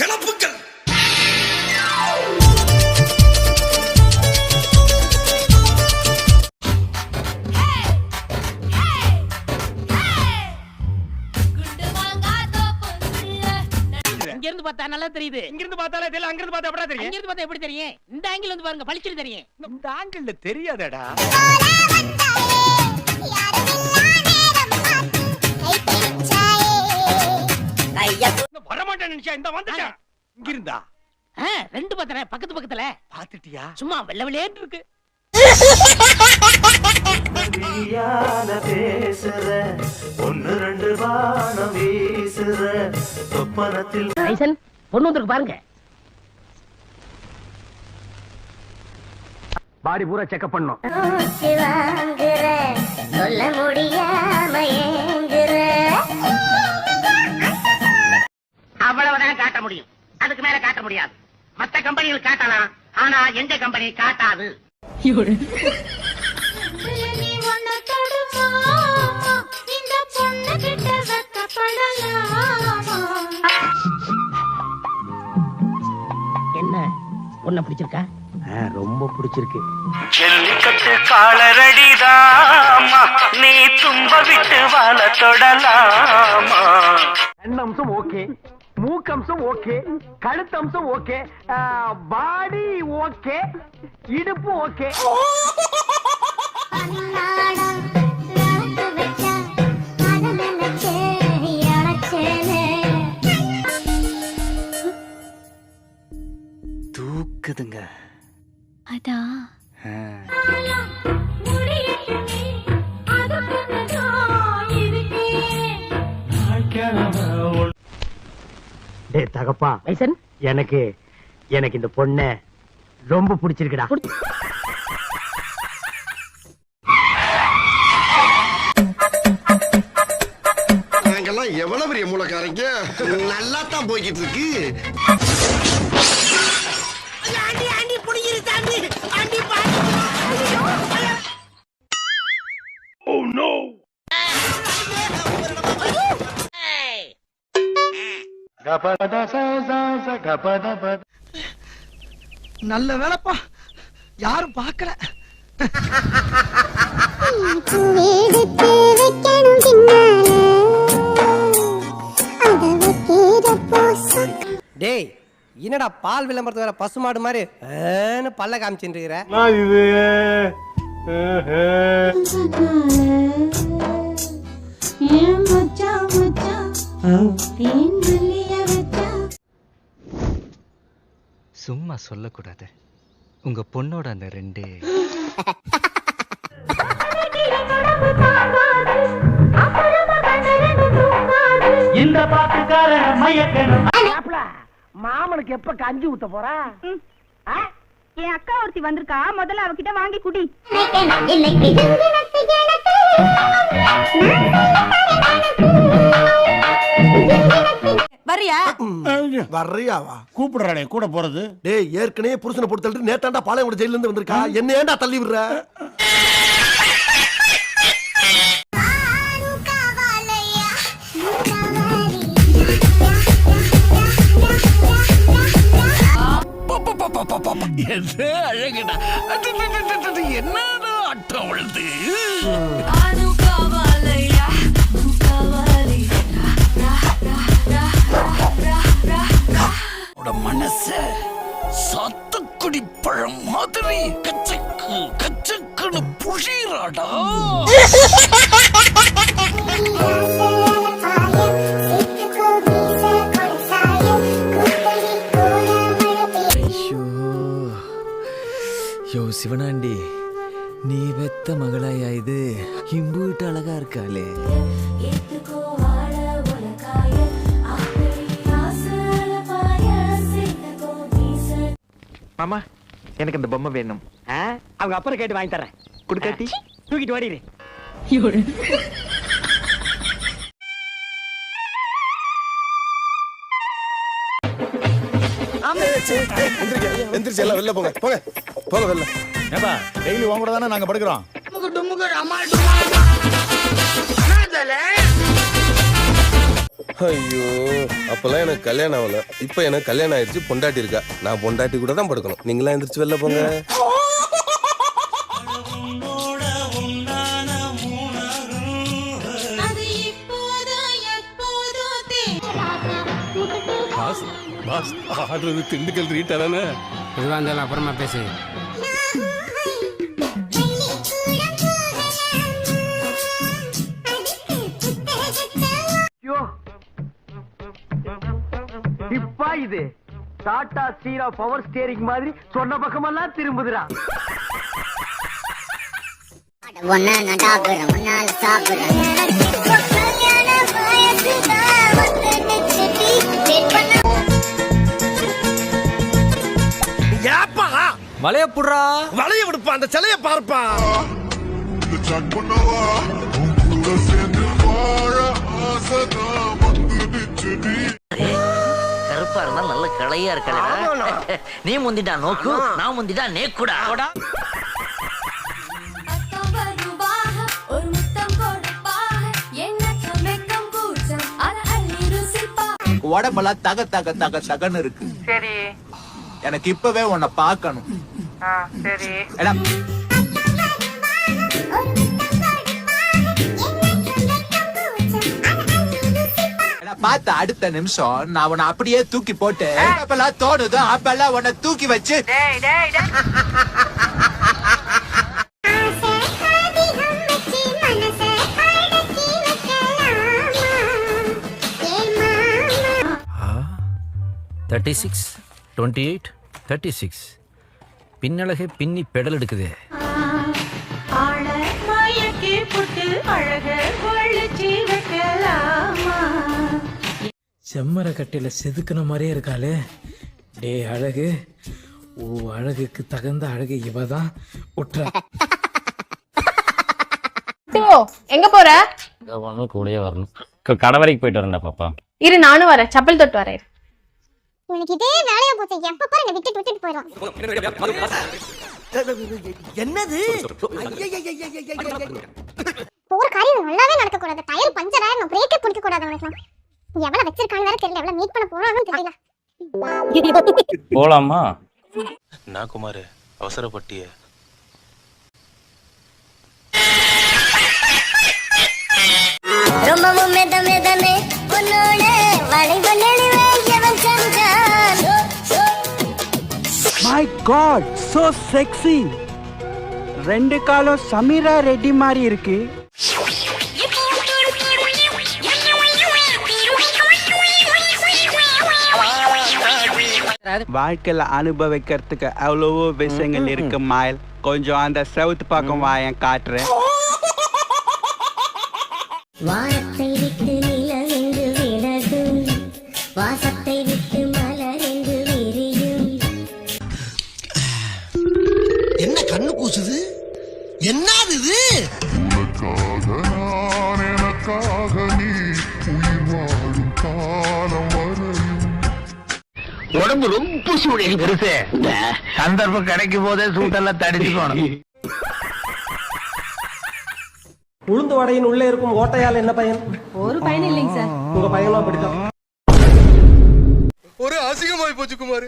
கிளப்புக்கள் இங்க இருந்து பார்த்தா நல்லா தெரியுது. இங்க இருந்து பார்த்தாலே தெரியல அங்க இருந்து பார்த்தா எப்படா தெரியும்? இருந்து பார்த்தா எப்படி தெரியும்? இந்த ஆங்கிள் வந்து பாருங்க பளிச்சுன்னு தெரியும். இந்த ஆங்கிள் தெரியாதடா. வரமாட்டேன் நினைச்சா? இந்த வந்துட்டேன் இங்க இருந்தா ஆ, ரெண்டு பார்த்தன பக்கத்து பக்கத்துல. பாத்துட்டியா சும்மா வெள்ள வெளியேன்னு இருக்கு. நீயான பேசுற ஒன்னு ரெண்டு வானம் வீசுற சொப்பனத்தில் ஐசன் பொண்ணு வந்திருக்கு பாருங்க. பாடி பூரா செக்அப் பண்ணோம் சொல்ல முடியாம அவ்வளவுதான் காட்ட முடியும். அதுக்கு மேல காட்ட முடியாது. மத்த கம்பெனிகள் காட்டலாம். ஆனா எங்க கம்பெனி காட்டாது. என்ன? பொண்ண பிடிச்சிருக்கா? ரொம்ப பிடிச்சிருக்கு. ஜல்லிக்கட்டு காலரடிதாமா? நீ தும்ப விட்டு வாழ தொடலாமா? கண்ணம்சம் ஓகே மூக்கம்சம் ஓகே கழுத்தம்சம் ஓகே பாடி ஓகே இடுப்பு ஓகே. தூக்குதுங்க. அதான். தகப்பா. ஐசன் எனக்கு எனக்கு இந்த பொண்ண ரொம்ப பிடிச்சிருக்குடா. நாங்கெல்லாம் எவ்வளவு பெரிய மூலக்காரங்க நல்லா தான் போய்கிட்டு இருக்கு நல்ல வேலைப்பா யாரும் பார்க்கல எடுத்து பின்னால. அத வைக்கிறப்போ சொக்க டேய் என்னடா பால் விளம்பரத்து வேற பசுமாடு மாதிரி ஏன்னு பல்ல காமிச்சுட்டு இருக்கிற சும்மா சொல்லக்கூடாது. உங்க பொண்ணோட அந்த ரெண்டு. இந்த பாட்டுக்கார மயக்கணும். மாமனுக்கு எப்ப கஞ்சி ஊத்த போறா? என் அக்கா ஒருத்தி வந்திருக்கா. முதல்ல அவகிட்ட வாங்கி குடி. இன்னைக்கு வரியா வர்றியாவா? கூப்பிடுறானே கூட போறது. டேய் ஏற்கனவே புருஷனை போட்டு தள்ளிட்டு நேத்தாண்டா பாளையங்கோட ஜெயில இருந்து வந்திருக்கா? என்ன ஏன்டா தள்ளி விடுற? என்ன அழகுடா என்னடா அட்டம் அவளுது மனச சாத்துக்குடி பழம் மாதிரி கச்சக்கு கச்சக்குன்னு புழியறாடா. யோ சிவனாண்டி நீ வெத்த மகளாயா இது? இம்பூட்டு அழகா இருக்காளே. மாமா எனக்கு இந்த பொம்மை வேணும். அவங்க அப்புறம் கேட்டு வாங்கி தரேன் குடுக்காட்டி தூக்கிட்டு ஓடிடு எந்திரிச்சு எல்லாம் வெளில போங்க. போங்க. போங்க வெளில. ஏப்பா டெய்லி உன் கூட தானே நாங்க படுக்கிறோம். ஐயோ அப்பெல்லாம் எனக்கு கல்யாணம் ஆகல. இப்ப எனக்கு கல்யாணம் ஆயிடுச்சு பொண்டாட்டி இருக்கா. நான் பொண்டாட்டி கூட தான் படுக்கணும். நீங்களா எந்திரிச்சு வெளில போங்க. Boss boss. ஆடுறது திண்டுக்கல் ரீட்டா தானே? எதுவாக இருந்தாலும் அப்புறமா பேசு. இது டாடா ஸ்டீரா பவர் ஸ்டியரிங் மாதிரி சொன்ன பக்கமெல்லாம் திரும்புதுடா. வளைய புடுறா வளைய விடுப்பா அந்த சிலைய பார்ப்பா. கருப்பா நல்ல கிளையா இருக்க நீ முந்திட்டா நோக்கு நான் முந்திட்டா நேக்குடா. உடம்பெல்லாம் தக தக தக தகன்னு இருக்கு. சரி. எனக்கு இப்பவே உன்னை பார்க்கணும். சரி. பார்த்த அடுத்த நிமிஷம் நான் உன்னை அப்படியே தூக்கி போட்டு அப்பெல்லாம் தோணுதோ அப்பெல்லாம் உன்னை தூக்கி வச்சு. Thirty six twenty eight thirty six பின்னழகை பின்னி பெடல் எடுக்குது. அழக செம்மர கட்டையில செதுக்கின மாதிரியே இருக்காளே. டே அழகு. ஓ அழகுக்கு தகுந்த அழகு இவதான் உற்ற எங்க போற? கூடயே வரணும். கடை வரைக்கும் போயிட்டு வரேன்டா பாப்பா. இரு நானும் வரேன். செப்பல் தொட்டு வரேன். உனக்கு இதே வேலையா போச்சு. எப்ப பாரு விட்டுட்டு விட்டுட்டு போயிடும் என்னது? ஒரு காரியம் நல்லாவே நடக்க கூடாது டயர் பஞ்சர் ஆயிரும் பிரேக்கே பிடிக்க கூடாது அவனுக்கு எவ்வளவு வச்சிருக்கான்னு வேற தெரியல. எவ்வளவு மீட் பண்ண போறான்னு தெரியல. போலாமா? நான் குமார் அவசரப்பட்டிய. ரொம்பவும் மெத மெதமே உன்னோட வளைவு நெளிவே எவன் சென்றான் மை காட் சோ செக்ஸி ரெண்டு காலம் சமீரா ரெட்டி மாதிரி இருக்கு. வாழ்க்கையில அனுபவிக்கிறதுக்கு அவ்வளவோ விஷயங்கள் இருக்கு மாயல். கொஞ்சம் அந்த செவுத்து பக்கம் வாயன் காட்டுறேன். வானத்தை விட்டு நிலவென்று விலகும் வாசத்தை விட்டு மலரென்று விரியும். என்ன கண்ணு கூசுது? என்னது உடம்பு ரொம்ப சூடு பெருசு. சந்தர்ப்பம் கிடைக்கும் போதே சூட்டெல்லாம் தடிச்சுக்கணும் உளுந்து வடையின் உள்ளே இருக்கும் ஓட்டையால் என்ன பயன்? ஒரு பயன் இல்லைங்க சார். உங்க பையனும் அப்படித்தான். ஒரு அசிங்கமாய் போச்சு குமார்.